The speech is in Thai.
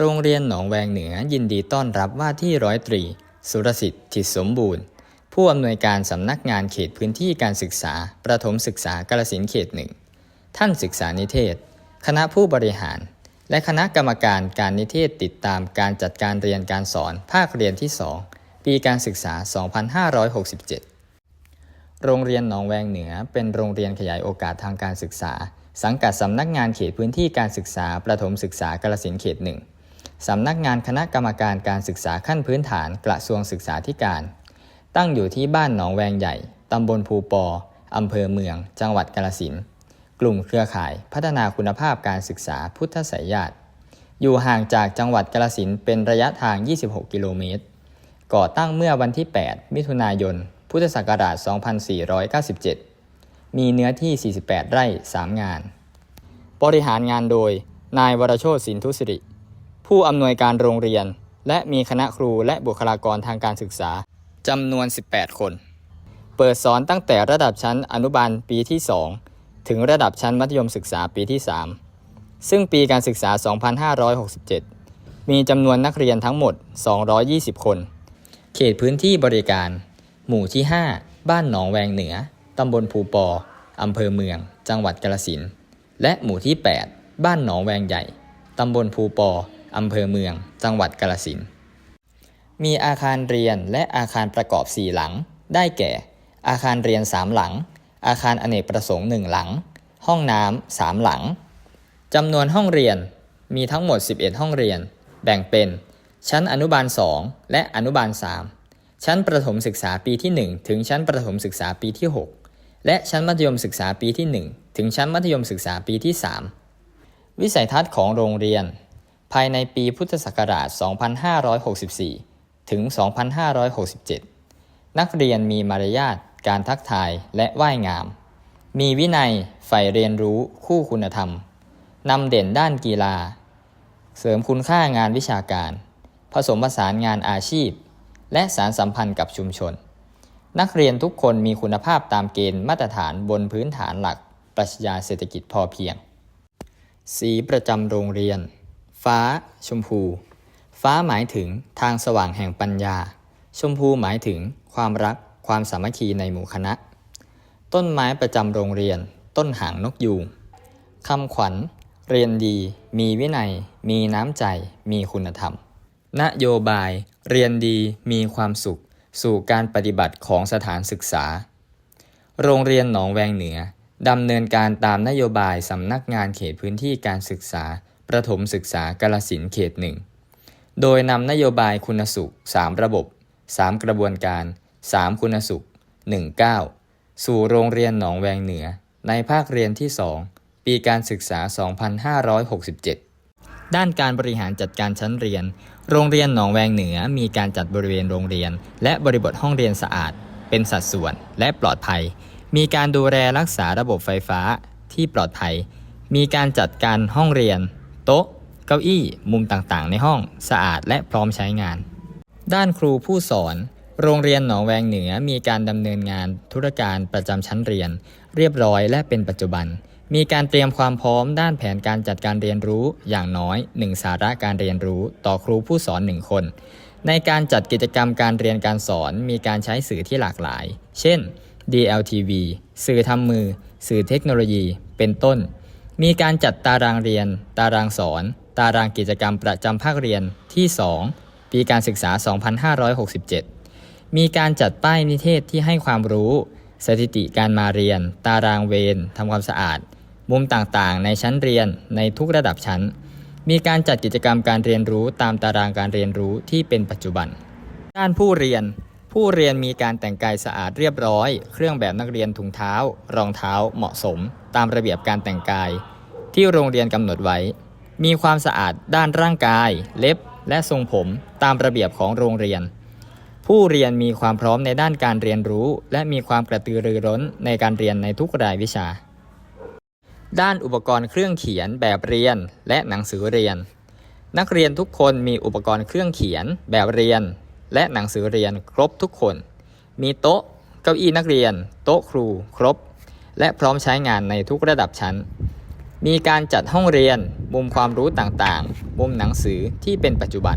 โรงเรียนหนองแวงเหนือยินดีต้อนรับว่าที่ร้อยตรี สุรสิทธิ์ทิศสมบูรณ์ ผู้อำนวยการสำนักงานเขตพื้นที่การศึกษา ประถมศึกษากาลสินเขตหนึ่ง ท่านศึกษานิเทศ คณะผู้บริหาร และคณะกรรมการการนิเทศติดตามการจัดการเรียนการสอนภาคเรียนที่ 2 ปีการศึกษา 2567 โรงเรียนหนองแวงเหนือเป็นโรงเรียนขยายโอกาสทางการศึกษา สังกัดสำนักงานเขตพื้นที่การศึกษา ประถมศึกษากาลสินเขตหนึ่ง สำนักงานคณะกรรมการการศึกษาขั้นพื้นฐานกระทรวงศึกษาธิการ ตั้งอยู่ที่บ้านหนองแวงใหญ่ ตำบลภูปออำเภอเมือง จังหวัดกาลสินกลุ่มเครือข่ายพัฒนาคุณภาพการศึกษาพุทธสายญาติ อยู่ห่างจากจังหวัดกาลสินเป็นระยะทาง 26 กิโลเมตร ก่อตั้งเมื่อวันที่ 8 มิถุนายน พุทธศักราช 2497 มีเนื้อที่ 48 ไร่ 3 งาน บริหารงานโดย นายวรโชติสินทุสิริ ผู้อำนวยการโรงเรียน และมีคณะครูและบุคลากรทางการศึกษาจำนวน 18 คน เปิดสอนตั้งแต่ระดับชั้นอนุบาลปีที่ 2 ถึงระดับชั้นมัธยมศึกษาปีที่ 3 ซึ่งปีการศึกษา 2567 มีจำนวนนักเรียนทั้งหมด 220 คน เขตพื้นที่บริการ หมู่ที่ 5 บ้านหนองแวงเหนือ ตำบลภูปออำเภอเมือง จังหวัดกาลสิน และหมู่ที่ 8 บ้านหนองแวงใหญ่ ตำบลภูปอ อำเภอเมือง จังหวัดกาลสินธุ์มีอาคารเรียนและอาคารประกอบ 4 หลัง ได้แก่ อาคารเรียน 3 หลัง อาคารอเนกประสงค์ 1 หลัง ห้องน้ำ 3 หลังจำนวนห้องเรียนมีทั้งหมด 11 ห้องเรียน แบ่งเป็น ชั้นอนุบาล 2 และอนุบาล 3 ชั้นประถมศึกษาปีที่ 1 ถึงชั้นประถมศึกษาปีที่ 6 และชั้นมัธยมศึกษาปีที่ 1 ถึงชั้นมัธยมศึกษาปีที่ 3 วิสัยทัศน์ของโรงเรียน ภายในปีพุทธศักราช 2564 ถึง 2567 นักเรียนมีมารยาท การทักทายและไหว้งาม มีวินัยใฝ่เรียนรู้คู่คุณธรรม นำเด่นด้านกีฬา เสริมคุณค่างานวิชาการ ผสมผสานงานอาชีพ และสารสัมพันธ์กับชุมชน นักเรียนทุกคนมีคุณภาพตามเกณฑ์มาตรฐานบนพื้นฐานหลัก ปรัชญาเศรษฐกิจพอเพียง สีประจำโรงเรียน ฟ้า ชมพู ฟ้าหมายถึงทางสว่างแห่งปัญญา ชมพูหมายถึงความรักความสามัคคีในหมู่คณะ ต้นไม้ประจำโรงเรียน ต้นหางนกยูงคำขวัญ เรียนดี มีวินัย มีน้ำใจ มีคุณธรรม นโยบาย เรียนดีมีความสุข สู่การปฏิบัติของสถานศึกษา โรงเรียนหนองแวงเหนือดำเนินการตามนโยบายสำนักงานเขตพื้นที่การศึกษา ประถมศึกษากาลสินเขตหนึ่ง โดยนำนโยบายคุณสุข 3 ระบบ 3 กระบวนการ 3 คุณสุข 1 9 สู่โรงเรียนหนองแวงเหนือ ในภาคเรียนที่ 2 ปีการศึกษา 2567 ด้านการบริหารจัดการชั้นเรียน โรงเรียนหนองแวงเหนือมีการจัดบริเวณโรงเรียน และบริบทห้องเรียนสะอาด เป็นสัดส่วนและปลอดภัย มีการดูแลรักษาระบบไฟฟ้าที่ปลอดภัย มีการจัดการห้องเรียน โต๊ะ เก้าอี้ มุมต่างๆ ในห้องสะอาดและพร้อมใช้งาน ด้านครูผู้สอน โรงเรียนหนองแวงเหนือมีการดำเนินงานธุรการประจำชั้นเรียน เรียบร้อยและเป็นปัจจุบัน มีการเตรียมความพร้อมด้านแผนการจัดการเรียนรู้อย่างน้อย 1 สาระการเรียนรู้ต่อครูผู้สอน 1 คน ในการจัดกิจกรรมการเรียนการสอนมีการใช้สื่อที่หลากหลาย เช่น DLTV สื่อทำมือ สื่อเทคโนโลยี เป็นต้น มีการจัดตารางเรียน ตารางสอน ตารางกิจกรรมประจำภาคเรียนที่ 2 ปีการศึกษา 2567 มีการจัดป้ายนิเทศที่ให้ความรู้ สถิติการมาเรียน ตารางเวรทำความสะอาด มุมต่างๆ ในชั้นเรียนในทุกระดับชั้น มีการจัดกิจกรรมการเรียนรู้ตามตารางการเรียนรู้ที่เป็นปัจจุบัน ด้านผู้เรียน ผู้เรียนมีการแต่งกายสะอาดเรียบร้อย เครื่องแบบนักเรียนถุงเท้า รองเท้าเหมาะสม ตามระเบียบการแต่งกาย ที่โรงเรียนกำหนดไว้ มีความสะอาดด้านร่างกาย เล็บ และทรงผมตามระเบียบของโรงเรียน ผู้เรียนมีความพร้อมในด้านการเรียนรู้ และมีความกระตือรือร้นในการเรียนในทุกรายวิชา ด้านอุปกรณ์เครื่องเขียนแบบเรียนและหนังสือเรียน นักเรียนทุกคนมีอุปกรณ์เครื่องเขียนแบบเรียน และหนังสือเรียนครบทุกคน มีโต๊ะ เก้าอี้นักเรียน โต๊ะครู ครบ และพร้อมใช้งานในทุกระดับชั้น มีการจัดห้องเรียนมุมุมความรู้ต่างๆ มุมหนังสือที่เป็นปัจจุบัน